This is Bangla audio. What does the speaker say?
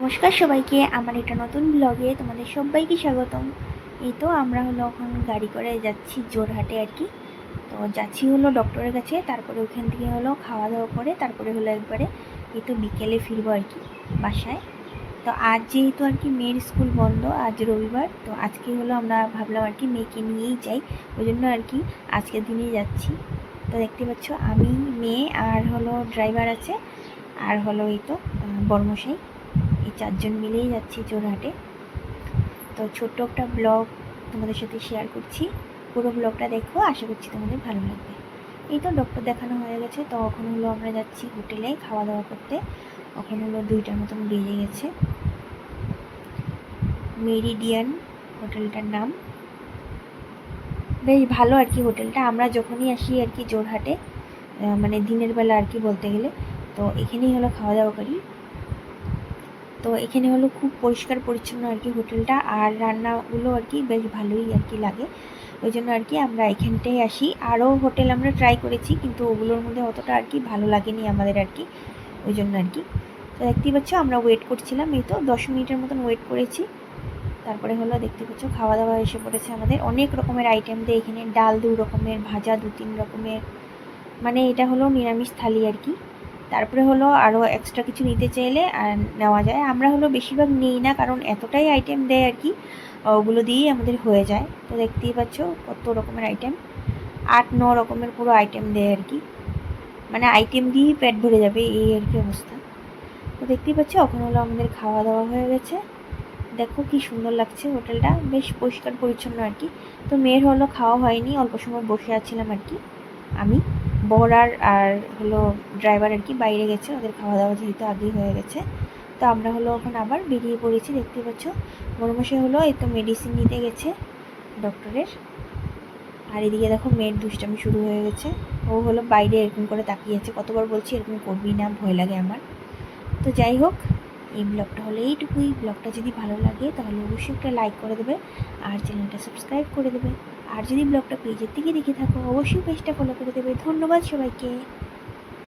নমস্কার সবাইকে, আমার একটা নতুন ব্লগে তোমাদের সবাইকে স্বাগতম। এই তো আমরা হলো এখন গাড়ি করে যাচ্ছি জোরহাটে আর কি। তো যাচ্ছি হলো ডক্টরের কাছে, তারপরে ওখান থেকে হলো খাওয়া দাওয়া করে, তারপরে হলো একবারে এই তো বিকেলে ফিরবো আর কি বাসায়। তো আজ যেহেতু আর কি মেয়ের স্কুল বন্ধ, আজ রবিবার, তো আজকে হলো আমরা ভাবলাম আর কি মেয়েকে নিয়েই যাই। ওই জন্য আর কি আজকের দিনেই যাচ্ছি। তো দেখতে পাচ্ছ, আমি, মেয়ে আর হলো ড্রাইভার আছে, আর হলো এই তো বর্মশাই। এই চারজন মিলেই যাচ্ছি জোরহাটে। তো ছোট্ট একটা ব্লগ তোমাদের সাথে শেয়ার করছি। পুরো ব্লগটা দেখো, আশা করছি তোমাদের ভালো লাগবে। এই তো ডক্টর দেখানো হয়ে গেছে, তো এখন হলো আমরা যাচ্ছি হোটেলে খাওয়া দাওয়া করতে। এখন হলো দুইটার মতন বেজে গেছে। মেরিডিয়ান হোটেলটার নাম। বেশ ভালো আর কি হোটেলটা। আমরা যখনই আসি আর কি জোরহাটে মানে দিনের বেলা আর কি বলতে গেলে, তো এখানেই হলো খাওয়া দাওয়া করি। তো এখানে হলো খুব পরিষ্কার পরিচ্ছন্ন আর কি হোটেলটা। আর রান্নাগুলো আর কি বেশ ভালোই আর কি লাগে। ওই জন্য আর কি আমরা এখানটাই আসি। আরও হোটেল আমরা ট্রাই করেছি, কিন্তু ওগুলোর মধ্যে অতটা আর কি ভালো লাগেনি আমাদের আর কি। ওই জন্য আর কি। তো দেখতেই পাচ্ছ, আমরা ওয়েট করছিলাম। এই তো দশ মিনিটের মতন ওয়েট করেছি। তারপরে হলো দেখতে পাচ্ছ খাওয়া দাওয়া এসে পড়েছে আমাদের। অনেক রকমের আইটেম দিয়ে এখানে ডাল দু রকমের, ভাজা দু তিন রকমের। মানে এটা হলো নিরামিষ থালি আর কি। তারপরে হলো আরও এক্সট্রা কিছু নিতে চাইলে আর নেওয়া যায়। আমরা হলো বেশিরভাগ নিই না, কারণ এতটাই আইটেম দেয় আর কি, ওগুলো দিয়েই আমাদের হয়ে যায়। তো দেখতেই পাচ্ছ কত রকমের আইটেম আট, ন রকমের পুরো আইটেম দেয় আর কি। মানে আইটেম দিয়েই পেট ভরে যাবে, এই আর কি অবস্থা। তো দেখতেই পাচ্ছ ওখানে হলো আমাদের খাওয়া দাওয়া হয়ে গেছে। দেখো কি সুন্দর লাগছে হোটেলটা, বেশ পরিষ্কার পরিচ্ছন্ন আর কি। তো মেয়ের হলো খাওয়া হয়নি, অল্প সময় বসে আছিলাম আর কি, আমি। বর আর হলো ড্রাইভার আর কি বাইরে গেছে, ওদের খাওয়া দাওয়া যেহেতু আগেই হয়ে গেছে। তো আমরা হলো এখন আবার বেরিয়ে পড়েছি, দেখতে পাচ্ছ। বড়মশাই হলো, এই তো মেডিসিন নিতে গেছে ডক্টরের আর এদিকে দেখো মেয়ের দুষ্টামি শুরু হয়ে গেছে। ও হলো বাইরে এরকম করে তাকিয়েছে কতবার বলছি এরকম করবি না, ভয় লাগে আমার। তো যাই হোক, এই ব্লগটা হলো এইটুকুই। ব্লগটা যদি ভালো লাগে, তাহলে অবশ্যই একটা লাইক করে দেবে, আর চ্যানেলটা সাবস্ক্রাইব করে দেবে। আর যদি ব্লগটা পেজের থেকে দেখে থাকো অবশ্যই পেজটা ফলো করে দেবে। ধন্যবাদ সবাইকে।